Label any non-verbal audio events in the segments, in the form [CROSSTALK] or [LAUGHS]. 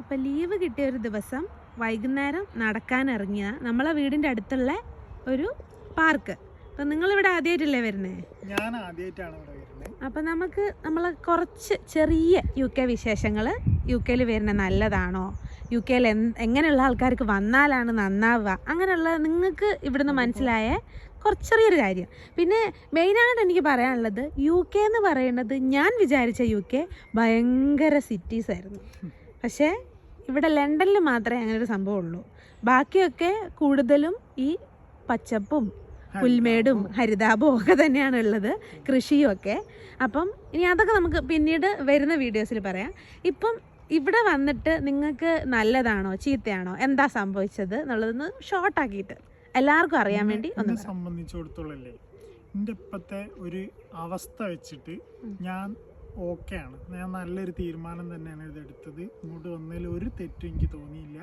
അപ്പം ലീവ് കിട്ടിയ ഒരു ദിവസം വൈകുന്നേരം നടക്കാൻ ഇറങ്ങിയ നമ്മളെ വീടിന്റെ അടുത്തുള്ള ഒരു പാർക്ക് അപ്പം നിങ്ങളിവിടെ ആദ്യമായിട്ടല്ലേ വരുന്നേ? ഞാൻ ആദ്യമായിട്ടാണ് ഇവിടെ വരുന്നത് അപ്പം നമുക്ക് നമ്മളെ കുറച്ച് ചെറിയ യു കെ വിശേഷങ്ങൾ യു കെയിൽ വരുന്ന നല്ലതാണോ? യു കെയിൽ എങ്ങനെയുള്ള ആൾക്കാർക്ക് വന്നാലാണ് നന്നാവുക? അങ്ങനെയുള്ള നിങ്ങൾക്ക് ഇവിടുന്ന് മനസ്സിലായ കുറച്ച് ചെറിയൊരു കാര്യം. പിന്നെ മെയിനായിട്ട് എനിക്ക് പറയാനുള്ളത് യു കെ എന്ന് പറയുന്നത് ഞാൻ വിചാരിച്ച യു കെ ഭയങ്കര സിറ്റീസ് ആയിരുന്നു. [LAUGHS] പക്ഷേ ഇവിടെ ലണ്ടനിൽ മാത്രമേ അങ്ങനെ ഒരു സംഭവം ഉള്ളൂ ബാക്കിയൊക്കെ കൂടുതലും ഈ പച്ചപ്പും പുൽമേടും ഹരിതാപവും ഒക്കെ തന്നെയാണ് ഉള്ളത് കൃഷിയും ഒക്കെ. അപ്പം ഇനി അതൊക്കെ നമുക്ക് പിന്നീട് വരുന്ന വീഡിയോസിൽ പറയാം. ഇപ്പം ഇവിടെ വന്നിട്ട് നിങ്ങൾക്ക് നല്ലതാണോ ചീത്തയാണോ എന്താ സംഭവിച്ചത് എന്നുള്ളതൊന്ന് ഷോർട്ടാക്കിയിട്ട് എല്ലാവർക്കും അറിയാൻ വേണ്ടി ഒന്ന് സംബന്ധിച്ചിടത്തോളം എന്റെ ഇപ്പോഴത്തെ ഒരു അവസ്ഥ വെച്ചിട്ട് ഞാൻ ഓക്കെയാണ്. ഞാൻ നല്ലൊരു തീരുമാനം തന്നെയാണ് ഇതെടുത്തത്. ഇങ്ങോട്ട് വന്നതിൽ ഒരു തെറ്റും എനിക്ക് തോന്നിയില്ല.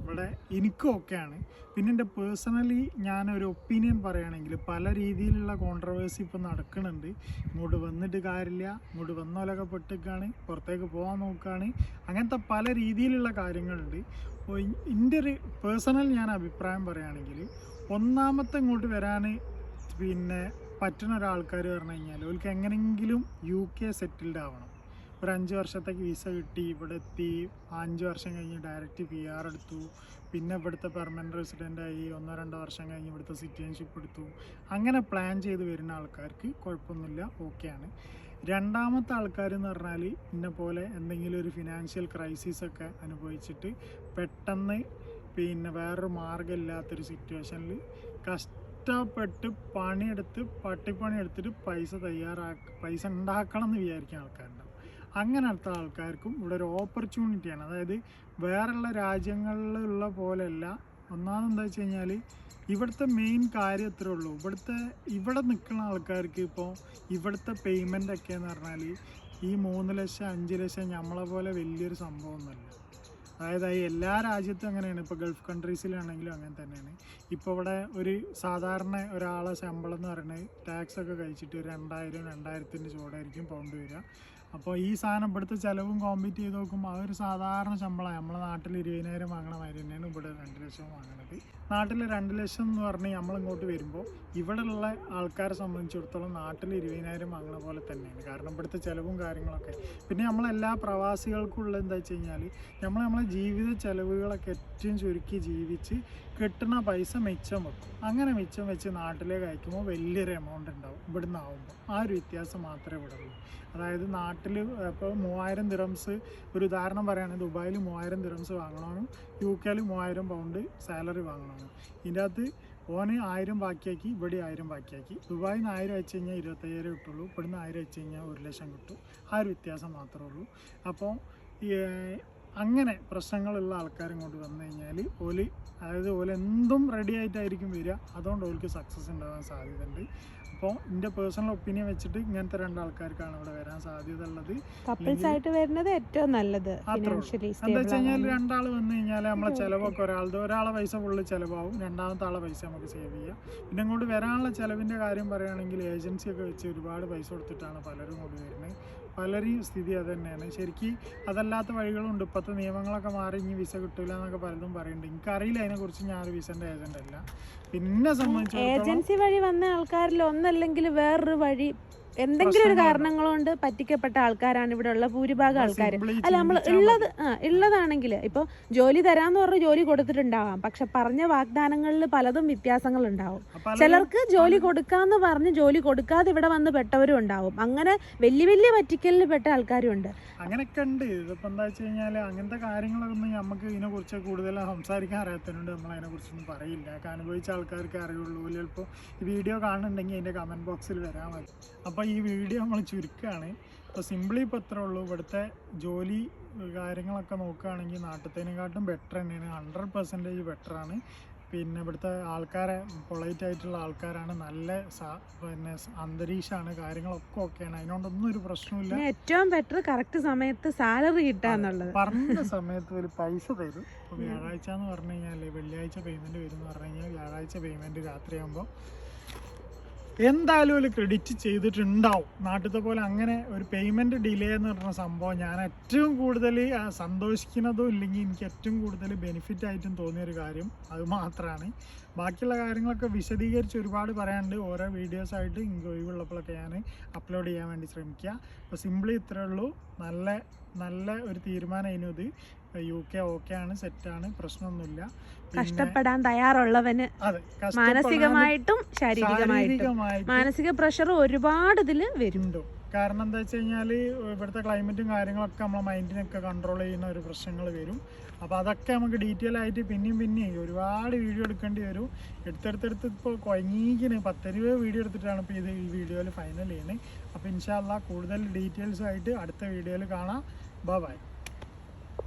ഇവിടെ എനിക്കും ഓക്കെയാണ്. പിന്നെ എന്റെ പേഴ്സണലി ഞാനൊരു ഒപ്പീനിയൻ പറയുകയാണെങ്കിൽ പല രീതിയിലുള്ള കോൺട്രവേഴ്സി ഇപ്പോൾ നടക്കുന്നുണ്ട്. ഇങ്ങോട്ട് വന്നിട്ട് കാര്യമില്ല. ഇങ്ങോട്ട് വന്നോലൊക്കെ പെട്ടിക്കാണ് പുറത്തേക്ക് പോകാൻ നോക്കുകയാണ്. അങ്ങനത്തെ പല രീതിയിലുള്ള കാര്യങ്ങളുണ്ട്. അപ്പോൾ എന്റെ ഒരു പേഴ്സണൽ ഞാൻ അഭിപ്രായം പറയുകയാണെങ്കിൽ ഒന്നാമത്തെ ഇങ്ങോട്ട് വരാൻ പിന്നെ പറ്റുന്ന ഒരാൾക്കാർ പറഞ്ഞു കഴിഞ്ഞാൽ അവർക്ക് എങ്ങനെയെങ്കിലും യു കെ സെറ്റിൽഡ് ആവണം. ഒരു അഞ്ച് വർഷത്തേക്ക് വിസ കിട്ടി ഇവിടെ എത്തി. അഞ്ച് വർഷം കഴിഞ്ഞ് ഡയറക്റ്റ് പി ആർ എടുത്തു. പിന്നെ ഇവിടുത്തെ പെർമനന്റ് റെസിഡന്റ് ആയി ഒന്നോ രണ്ടോ വർഷം കഴിഞ്ഞ് ഇവിടുത്തെ സിറ്റിസൺഷിപ്പ് എടുത്തു. അങ്ങനെ പ്ലാൻ ചെയ്ത് വരുന്ന ആൾക്കാർക്ക് കുഴപ്പമൊന്നുമില്ല ഓക്കെയാണ് രണ്ടാമത്തെ ആൾക്കാർ എന്ന് പറഞ്ഞാൽ ഇന്ന പോലെ എന്തെങ്കിലും ഒരു ഫിനാൻഷ്യൽ ക്രൈസിസ് ഒക്കെ അനുഭവിച്ചിട്ട് പെട്ടെന്ന് പിന്നെ വേറൊരു മാർഗമില്ലാത്തൊരു സിറ്റുവേഷനിൽ കഷ്ടപ്പെട്ട് പണിയെടുത്ത് പട്ടിപ്പണി എടുത്തിട്ട് പൈസ തയ്യാറാക്ക പൈസ ഉണ്ടാക്കണം എന്ന് വിചാരിക്കുന്ന ആൾക്കാരുണ്ടാവും. അങ്ങനത്തെ ആൾക്കാർക്കും ഇവിടെ ഒരു ഓപ്പർച്യൂണിറ്റിയാണ് അതായത് വേറെയുള്ള രാജ്യങ്ങളിലുള്ള പോലെയല്ല. ഒന്നാമത് എന്താ വെച്ച് കഴിഞ്ഞാൽ ഇവിടുത്തെ മെയിൻ കാര്യം ഇത്രേ ഉള്ളൂ. ഇവിടുത്തെ ഇവിടെ നിൽക്കുന്ന ആൾക്കാർക്ക് ഇപ്പോൾ ഇവിടുത്തെ പേയ്മെന്റ് ഒക്കെ എന്ന് പറഞ്ഞാൽ ഈ മൂന്ന് ലക്ഷം അഞ്ച് ലക്ഷം നമ്മളെ പോലെ വലിയൊരു സംഭവമൊന്നുമല്ല അതായത് എല്ലാ രാജ്യത്തും അങ്ങനെയാണ്. ഇപ്പോൾ ഗൾഫ് കൺട്രീസിലാണെങ്കിലും അങ്ങനെ തന്നെയാണ്. ഇപ്പോൾ ഇവിടെ ഒരു സാധാരണ ഒരാളെ ശമ്പളം എന്ന് പറയുന്നത് ടാക്സ് ഒക്കെ കഴിച്ചിട്ട് രണ്ടായിരം രണ്ടായിരത്തിന്റെ ചൂടായിരിക്കും പൗണ്ട് വരിക. അപ്പോൾ ഈ സാധനം ഇവിടുത്തെ ചിലവും കോമ്പീറ്റ് ചെയ്ത് നോക്കുമ്പോൾ ആ ഒരു സാധാരണ ശമ്പളമാണ് നമ്മളെ നാട്ടിൽ ഇരുപതിനായിരം വാങ്ങണ മാതിരി തന്നെയാണ് ഇവിടെ രണ്ട് ലക്ഷം വാങ്ങണത്. നാട്ടിൽ രണ്ട് ലക്ഷം എന്ന് പറഞ്ഞ് നമ്മളിങ്ങോട്ട് വരുമ്പോൾ ഇവിടെയുള്ള ആൾക്കാരെ സംബന്ധിച്ചിടത്തോളം നാട്ടിൽ ഇരുപതിനായിരം വാങ്ങണ പോലെ തന്നെയാണ്. കാരണം ഇവിടുത്തെ ചിലവും കാര്യങ്ങളൊക്കെ. പിന്നെ നമ്മളെല്ലാ പ്രവാസികൾക്കുള്ള എന്താ വെച്ച് കഴിഞ്ഞാൽ നമ്മൾ നമ്മളെ ജീവിത ചിലവുകളൊക്കെ ഏറ്റവും ചുരുക്കി ജീവിച്ച് കിട്ടുന്ന പൈസ മിച്ചം വെക്കും. അങ്ങനെ മിച്ചം വെച്ച് നാട്ടിലേക്ക് അയക്കുമ്പോൾ വലിയൊരു എമൗണ്ട് ഉണ്ടാവും. ഇവിടുന്ന് ആവുമ്പോൾ. ആ ഒരു വ്യത്യാസം മാത്രമേ ഇവിടെ ഉള്ളൂ. അതായത് നാട്ടിൽ ഇപ്പോൾ മൂവായിരം ദിറംസ് ഒരു ഉദാഹരണം പറയുകയാണെങ്കിൽ ദുബായിൽ മൂവായിരം ദിറംസ് വാങ്ങണമെന്നും യു കെയിൽ മൂവായിരം പൗണ്ട് സാലറി വാങ്ങണമെന്നും ഇതിന്റെ അകത്ത് ഓന് ആയിരം ബാക്കിയാക്കി ഇവിടെ ആയിരം ബാക്കിയാക്കി. ദുബായിൽ നിന്ന് ആയിരം അയച്ചു കഴിഞ്ഞാൽ ഇരുപത്തയ്യായിരം കിട്ടുള്ളൂ. ഇവിടുന്ന് ആയിരം അയച്ചു കഴിഞ്ഞാൽ ഒരു ലക്ഷം കിട്ടും. ആ ഒരു വ്യത്യാസം മാത്രമേ ഉള്ളൂ. അപ്പോൾ അങ്ങനെ പ്രശ്നങ്ങളുള്ള ആൾക്കാർ ഇങ്ങോട്ട് വന്നു കഴിഞ്ഞാൽ ഓൽ അതായത് ഓൽ എന്തും റെഡി ആയിട്ടായിരിക്കും വരിക. അതുകൊണ്ട് ഓൽക്ക് സക്സസ് ഉണ്ടാകാൻ സാധ്യതയുണ്ട്. അപ്പോൾ എന്റെ പേഴ്സണൽ ഒപ്പീനിയൻ വെച്ചിട്ട് ഇങ്ങനത്തെ രണ്ടാൾക്കാർക്കാണ് ഇവിടെ വരാൻ സാധ്യത ഉള്ളത് വരുന്നത് ഏറ്റവും നല്ലത് എന്താ വെച്ച് കഴിഞ്ഞാൽ രണ്ടാൾ വന്നു കഴിഞ്ഞാൽ നമ്മളെ ചിലവൊക്കെ ഒരാളുടെ ഒരാളെ പൈസ ഫുള്ള് ചിലവാകും രണ്ടാമത്തെ ആളെ പൈസ നമുക്ക് സേവ് ചെയ്യാം. പിന്നെ അങ്ങോട്ട് വരാനുള്ള ചിലവിന്റെ കാര്യം പറയുകയാണെങ്കിൽ ഏജൻസി ഒക്കെ വെച്ച് ഒരുപാട് പൈസ കൊടുത്തിട്ടാണ് പലരും ഇങ്ങോട്ട് വരുന്നത്. പലരെയും സ്ഥിതി അത് തന്നെയാണ് ശരിക്കും അതല്ലാത്ത വഴികളുണ്ട്. ഇപ്പോഴത്തെ നിയമങ്ങളൊക്കെ മാറി ഇനി വിസ കിട്ടില്ല എന്നൊക്കെ പലതും പറയുന്നുണ്ട്. എനിക്കറിയില്ല അതിനെക്കുറിച്ച് ഞാൻ ഒരു വിസന്റെ ഏജന്റ് അല്ല. പിന്നെ സംബന്ധിച്ചു ഏജൻസി വഴി വന്ന ആൾക്കാരിൽ ഒന്നല്ലെങ്കിൽ വേറൊരു വഴി എന്തെങ്കിലും ഒരു. കാരണങ്ങൾ കൊണ്ട് പറ്റിക്കപ്പെട്ട ആൾക്കാരാണ് ഇവിടെ ഉള്ള ഭൂരിഭാഗം ആൾക്കാർ അല്ല നമ്മൾ ഉള്ളത് ആ ഉള്ളതാണെങ്കിൽ ഇപ്പോൾ ജോലി തരാന്ന് പറഞ്ഞ് ജോലി കൊടുത്തിട്ടുണ്ടാവാം. പക്ഷെ പറഞ്ഞ വാഗ്ദാനങ്ങളിൽ പലതും വ്യത്യാസങ്ങൾ ഉണ്ടാവും ചിലർക്ക് ജോലി കൊടുക്കാന്ന് പറഞ്ഞ് ജോലി കൊടുക്കാതെ ഇവിടെ വന്ന് പെട്ടവരും ഉണ്ടാവും. അങ്ങനെ വലിയ വലിയ പറ്റിക്കലിൽ പെട്ട ആൾക്കാരും ഉണ്ട്. അങ്ങനെയൊക്കെ ഉണ്ട്. ഇതിപ്പോ എന്താ വെച്ച് കഴിഞ്ഞാൽ അങ്ങനത്തെ കാര്യങ്ങളൊന്നും നമുക്ക് ഇതിനെ കുറിച്ച് കൂടുതൽ സംസാരിക്കാൻ അറിയാത്തതുകൊണ്ട് നമ്മൾ അതിനെ കുറിച്ചൊന്നും പറയില്ല. അനുഭവിച്ച ആൾക്കാർക്ക് അറിയുള്ളൂ. ചിലപ്പോൾ ഈ വീഡിയോ കാണുന്നുണ്ടെങ്കിൽ അതിന്റെ കമന്റ് ബോക്സിൽ വരാൻ മതി. അപ്പോൾ ഈ വീഡിയോ നമ്മൾ ചുരുക്കമാണ് ഇപ്പോൾ സിമ്പിളി ഇപ്പോൾ ഇത്രേ ഉള്ളൂ. ഇവിടുത്തെ ജോലി കാര്യങ്ങളൊക്കെ നോക്കുകയാണെങ്കിൽ നാട്ടിലത്തേനെക്കാട്ടും ബെറ്റർ തന്നെയാണ്. ഹൺഡ്രഡ് പെർസെന്റേജ് ബെറ്ററാണ് പിന്നെ ഇവിടുത്തെ ആൾക്കാരെ പൊളൈറ്റ് ആയിട്ടുള്ള ആൾക്കാരാണ്. നല്ല പിന്നെ അന്തരീക്ഷമാണ് കാര്യങ്ങളൊക്കെ ഓക്കെയാണ് അതിനോടൊന്നും ഒരു പ്രശ്നമില്ല ഏറ്റവും ബെറ്റർ കറക്റ്റ് സമയത്ത് സാലറി കിട്ടാന്നുള്ളത് പറഞ്ഞ [LAUGHS] സമയത്ത് ഒരു പൈസ തരും. ഇപ്പോൾ വ്യാഴാഴ്ച എന്ന് പറഞ്ഞു കഴിഞ്ഞാൽ വെള്ളിയാഴ്ച പേയ്മെന്റ് വരും എന്ന് പറഞ്ഞു കഴിഞ്ഞാൽ വ്യാഴാഴ്ച പേയ്മെന്റ് രാത്രിയാകുമ്പോൾ എന്തായാലും ഒരു ക്രെഡിറ്റ് ചെയ്തിട്ടുണ്ടാവും. നാട്ടിലത്തെ പോലെ അങ്ങനെ ഒരു പേയ്മെന്റ് ഡിലേ എന്ന് പറഞ്ഞ സംഭവം ഞാൻ ഏറ്റവും കൂടുതൽ സന്തോഷിക്കുന്നതും ഇല്ലെങ്കിൽ എനിക്ക് ഏറ്റവും കൂടുതൽ ബെനിഫിറ്റ് ആയിട്ടും തോന്നിയ ഒരു കാര്യം അത് മാത്രമാണ് ബാക്കിയുള്ള കാര്യങ്ങളൊക്കെ വിശദീകരിച്ച് ഒരുപാട് പറയാനുണ്ട്. ഓരോ വീഡിയോസായിട്ട് എനിക്ക് ഒഴിവുള്ളപ്പോഴൊക്കെ ഞാൻ അപ്ലോഡ് ചെയ്യാൻ വേണ്ടി ശ്രമിക്കുക. അപ്പോൾ സിമ്പിളി ഇത്രയേ ഉള്ളൂ. നല്ല നല്ല ഒരു തീരുമാനമായിരുന്നു ഇത്. യു കെ ഓക്കെ ആണ് സെറ്റാണ് പ്രശ്നമൊന്നുമില്ല. കഷ്ടപ്പെടാൻ തയ്യാറുള്ളവന് മാനസികമായിട്ടും ശാരീരികമായിട്ടും മാനസിക പ്രഷർ ഒരുപാട് ഇതിൽ വരും. ഉണ്ട്? കാരണം എന്താ വെച്ച് കഴിഞ്ഞാൽ ഇവിടുത്തെ ക്ലൈമറ്റും കാര്യങ്ങളൊക്കെ നമ്മളെ മൈൻഡിനൊക്കെ കൺട്രോൾ ചെയ്യുന്ന ഒരു പ്രശ്നങ്ങൾ വരും. അപ്പോൾ അതൊക്കെ നമുക്ക് ഡീറ്റെയിൽ ആയിട്ട് പിന്നെയും പിന്നെയും ഒരുപാട് വീഡിയോ എടുക്കേണ്ടി വരും. എടുത്തെടുത്തെടുത്ത് ഇപ്പോൾ കൊങ്ങിക്കിന് പത്ത് രൂപ വീഡിയോ എടുത്തിട്ടാണ് ഇപ്പോൾ ഇത് ഈ വീഡിയോയിൽ ഫൈനൽ ചെയ്യുന്നത് അപ്പോൾ ഇൻഷാല്ല കൂടുതൽ ഡീറ്റെയിൽസ് ആയിട്ട് അടുത്ത വീഡിയോയിൽ കാണാം. ബൈ